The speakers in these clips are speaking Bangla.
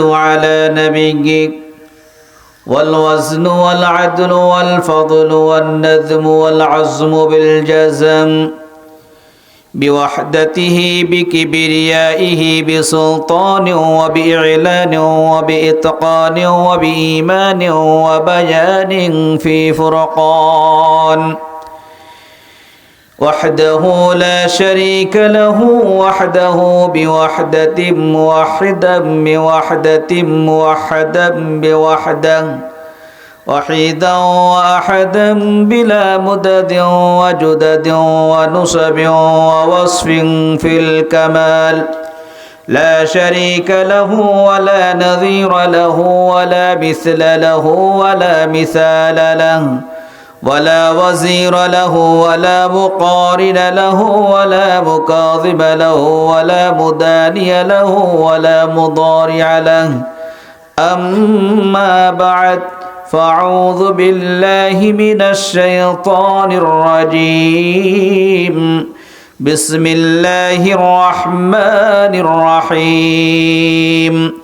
على نبيك والوزن والعدل والفضل والنذم والعزم بالجزم بوحدته بكبريائه بسلطان وبإعلان وبإتقان وبإيمان وبيان في فرقان. وحده لا شريك له وحده بوحدة موحدا بوحدة موحدا بوحده وحيدا وأحدا بلا مدد وجدد ونصب ووصف في الكمال. لا شريك له ولا نظير له ولا مثل له ولا مثال له. ولا وزير له ولا مقارن له ولا مكاظم له ولا مداني له ولا مضارع له. أما بعد فأعوذ بالله من الشيطان الرجيم. بسم الله الرحمن الرحيم.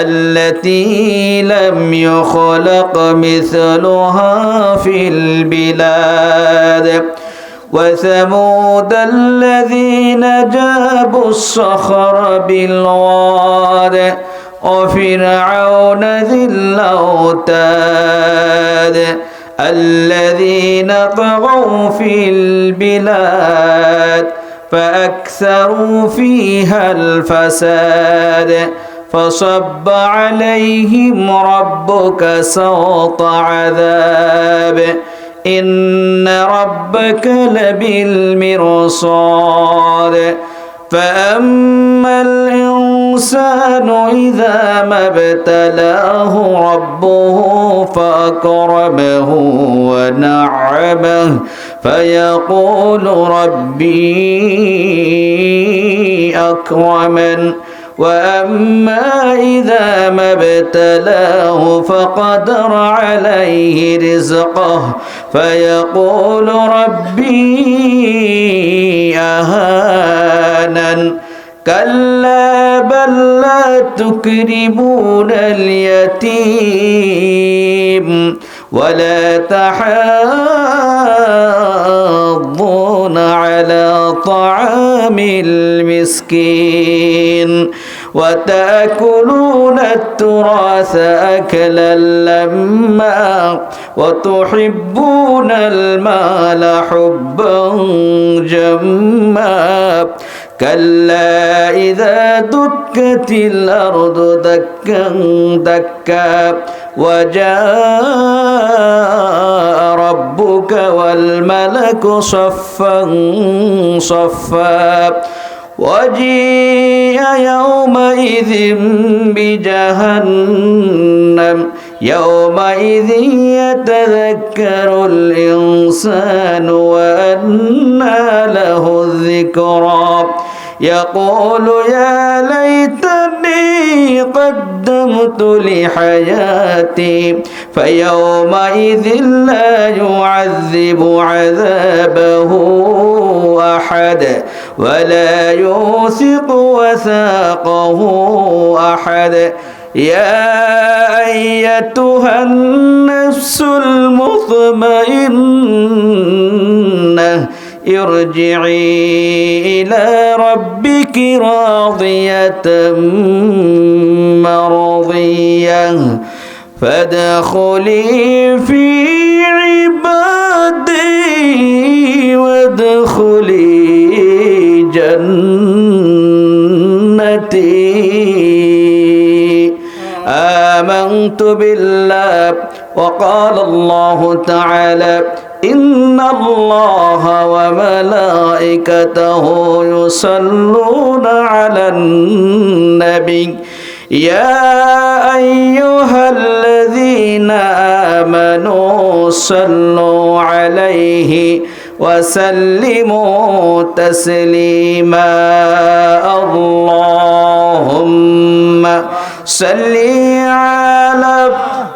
التي لم يخلق مثلها في البلاد. وثمود الذين جابوا الصخر بالواد وفرعون ذي الأوتاد. الذين طغوا في البلاد فأكثروا فيها الفساد. فصب عليهم ربك سوط عذاب. إن ربك لبالمرصاد. فأما الإنسان إذا ما ابتلاه ربه فأكرمه ونعمه. فيقول ربي أكرمن. واما اذا ما ابتلاه فقدر عليه رزقه فيقول ربي اهانن كلا بل لا تكرمون اليتيم ولا تحاضون على طعام المسكين وتأكلون التراث أكلا لما وتحبون المال حبا جما كلا إذا دكت الأرض دكا دكا وجاء ربك والملك صفا صفا وجيء يومئذ بجهنم. يومئذ يتذكر الإنسان وأنى له الذكرى. يقول يا ليتني قدمت لحياتي فيومئذ لا يعذب عذابه أحد ولا يوثق وثاقه أحد. يا أيتها النفس المطمئنة ارجعي إلى ربك راضية مرضية. فادخلي في عبادي وادخلي جنتي آمنت بالله وقال الله تعالى إن الله وملائكته يصلون على النبي. يا أيها الذين آمنوا صلوا عليه وسلموا تسليما. اللهم صل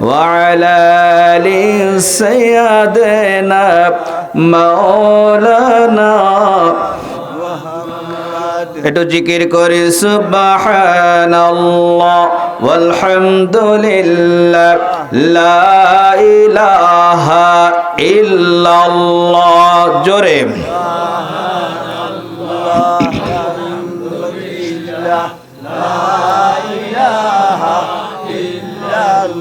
وعلى آل سيدنا مولانا একটু জিকির করি সুবহানাল্লাহ ওয়ালহামদুলিল্লাহ লা ইলাহা ইল্লাল্লাহ জোরে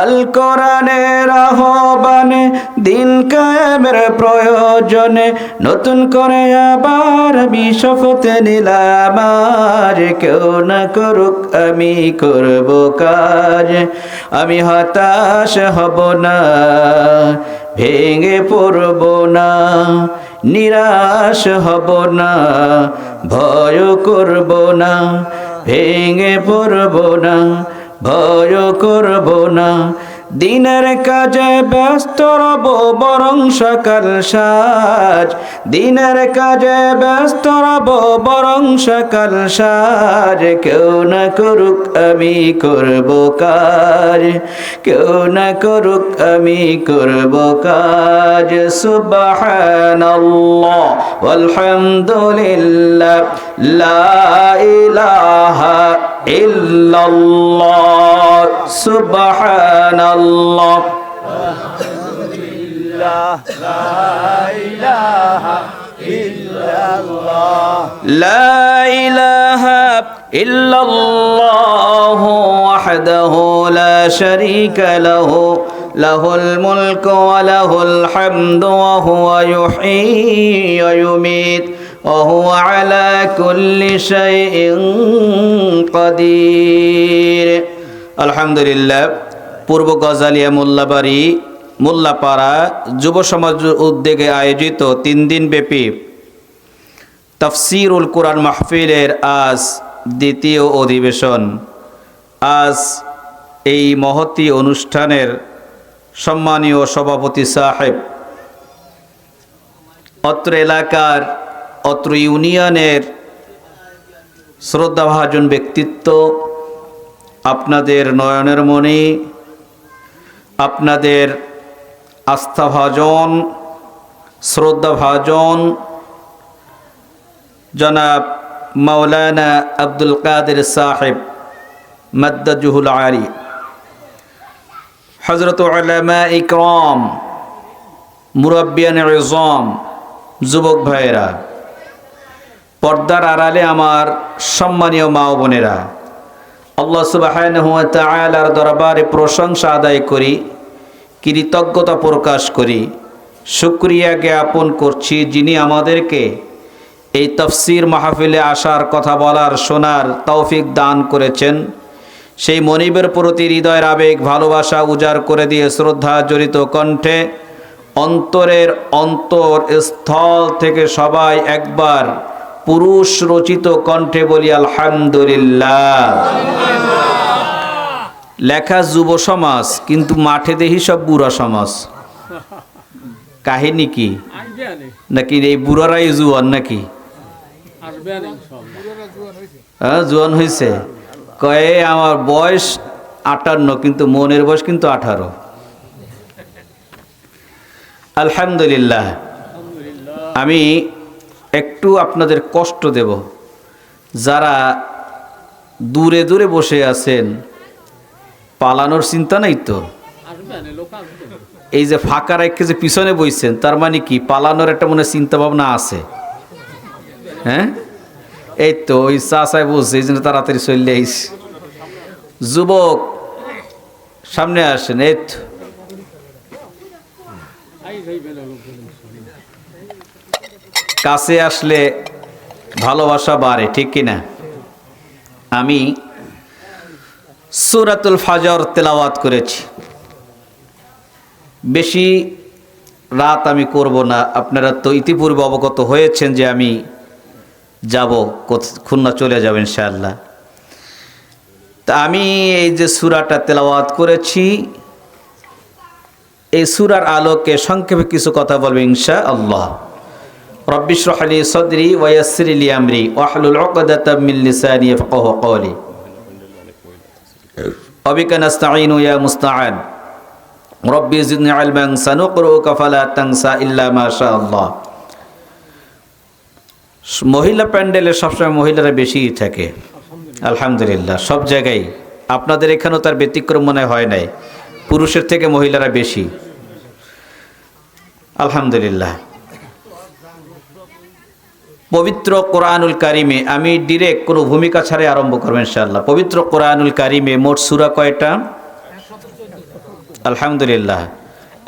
আল কোরআনের আহ্বানে দিন কায়েমের প্রয়োজনে নতুন করে আবার আমি শপথে নিলাম, আর কেউ না করুক আমি করব কাজ। আমি হতাশ হব না, ভেঙে পড়ব না, নিরাশ হব না ভয় করব না, ভেঙে পড়ব না ভয় করব না। দিনের কাজে ব্যস্ত রব, বরং সকাল সাজ। দিনের কাজে ব্যস্ত রব, বরং সকাল সাজ। কেউ না করুক আমি করব কাজ। কেউ না করুক আমি করব কাজ। لا إله إلا الله. سبحان الله لا إله إلا الله لا إله إلا الله وحده لا شريك له. له الملك وله الحمد وهو يحيي ويميت. وهو على كل شيء قدير الحمد لله পূর্ব গজালিয়া মোল্লাবাড়ি মোল্লাপাড়া যুব সমাজ উদ্যোগে আয়োজিত তিন দিন ব্যাপী তফসিরুল কোরআন মাহফিলের আজ দ্বিতীয় অধিবেশন আজ এই মহতি অনুষ্ঠানের সম্মানীয় সভাপতি সাহেব অত্র এলাকার অত্র ইউনিয়নের শ্রদ্ধাভাজন ব্যক্তিত্ব, আপনাদের নয়নের মণি, আপনাদের আস্থাভাজন, শ্রদ্ধাভাজন, জনাব মাওলানা আব্দুল কাদের সাহেব মদ্দজুহুল আলী। হজরত আলামা ইকরম মুরব্বিয়ান ইজম যুবক ভাইয়েরা। পর্দার আড়ালে আমার সম্মানীয় মা বোনেরা, আল্লাহ তালার দরবারে প্রশংসা আদায় করি, কৃতজ্ঞতা প্রকাশ করি। শুক্রিয়া জ্ঞাপন করছি যিনি আমাদেরকে এই তফসির মাহফিলে আসার কথা বলার শোনার তৌফিক দান করেছেন। সেই মনিবের প্রতি হৃদয়ের আবেগ, ভালোবাসা উজাড় করে দিয়ে শ্রদ্ধা জড়িত কণ্ঠে অন্তরের অন্তর স্থল থেকে সবাই একবার পুরুষ রচিত কণ্ঠে বলি, আলহামদুলিল্লাহ। লেখা যুব সমাজ, কিন্তু মাঠে দেখি সব বুড়া সমাজ। কাহিনী কি? নাকি এই বুড়ারাই জুয়ান নাকি? হ্যাঁ জোয়ান হয়েছে কয়ে, আমার বয়স আটান্ন, কিন্তু মনের বয়স কিন্তু আঠারো। আলহামদুলিল্লাহ। আমি একটু আপনাদের কষ্ট দেব। যারা দূরে দূরে বসে আছেন, পালানোর চিন্তা নাই তো? এই যে ফাঁকা রেখে যে পিছনে বইছেন, তার মানে কি পালানোর একটা মনে চিন্তা ভাবনা আছে? হ্যাঁ? এই তো ওই চা চাষায় বলছে, এই জন্য তাড়াতাড়ি চললে আইস। যুবক, সামনে আসেন, এই তো। কাছে আসলে ভালোবাসা বাড়ে, ঠিক কিনা? আমি সুরাতুল ফাজর তেলাওয়াত করেছি। বেশি রাত আমি করব না। আপনারা তো ইতিপূর্বে অবগত হয়েছেন যে আমি যাব খুলনা চলে যাবেন ইনশাআল্লাহ। তা আমি এই যে সুরাটা তেলাওয়াত করেছি, এই সুরার আলোকে সংক্ষেপে কিছু কথা বলব ইনশা আল্লাহ রব্বিশরহ লি সদরি ওয়াসির লি আমরি ওয়াহলুল উকদাতাম মিন লিসানি ইয়াফকাহু কওলি। অবিকা নাস্তাঈনু ইয়া মুস্তাআন। রব্বি জিদনি ইলমান সানুকরুকা ফালা তানসা ইল্লা মা শা আল্লাহ। মহিলা প্যান্ডেলে সবসময় মহিলারা বেশি থাকে। আলহামদুলিল্লাহ, সব জায়গায়। আপনাদের এখানেও তার ব্যতিক্রম মনে হয় নাই। পুরুষের থেকে মহিলারা বেশি। আলহামদুলিল্লাহ। পবিত্র কোরআনুল কারিমে আমি ডিরেক্ট কোনো ভূমিকা ছাড়াই আরম্ভ করব ইনশাআল্লাহ। পবিত্র কোরআনুল কারিমে মোট সুরা কয়টা? আলহামদুলিল্লাহ।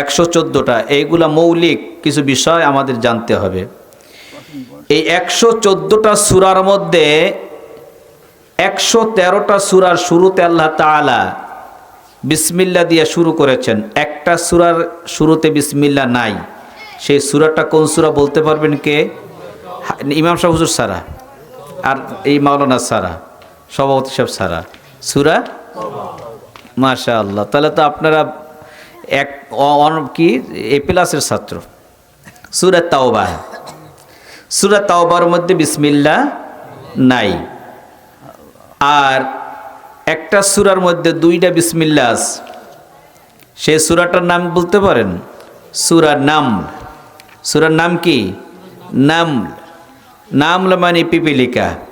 একশো চোদ্দোটা। এইগুলা মৌলিক কিছু বিষয় আমাদের জানতে হবে। এই একশো চোদ্দোটা সুরার মধ্যে একশো তেরোটা সুরার শুরুতে আল্লাহ তাআলা বিসমিল্লা দিয়ে শুরু করেছেন। একটা সুরার শুরুতে বিসমিল্লা নাই। সেই সুরাটা কোন সুরা বলতে পারবেন কে? ইমাম সাহেব হুজুর সারা আর এই মাওলানা সারা সভাপতি সাহেব সারা সুরা? মাশা আল্লাহ তাহলে তো আপনারা এক কি? এ প্লাসের ছাত্র। সুরা তাওবা। সুরা তাওবার মধ্যে বিসমিল্লা নাই। আর একটা সুরার মধ্যে দুইটা বিসমিল্লা আছে। সেই সুরাটার নাম বলতে পারেন? সুরা নাম। সুরার নাম কি? নাম Naam laman ipipili ka.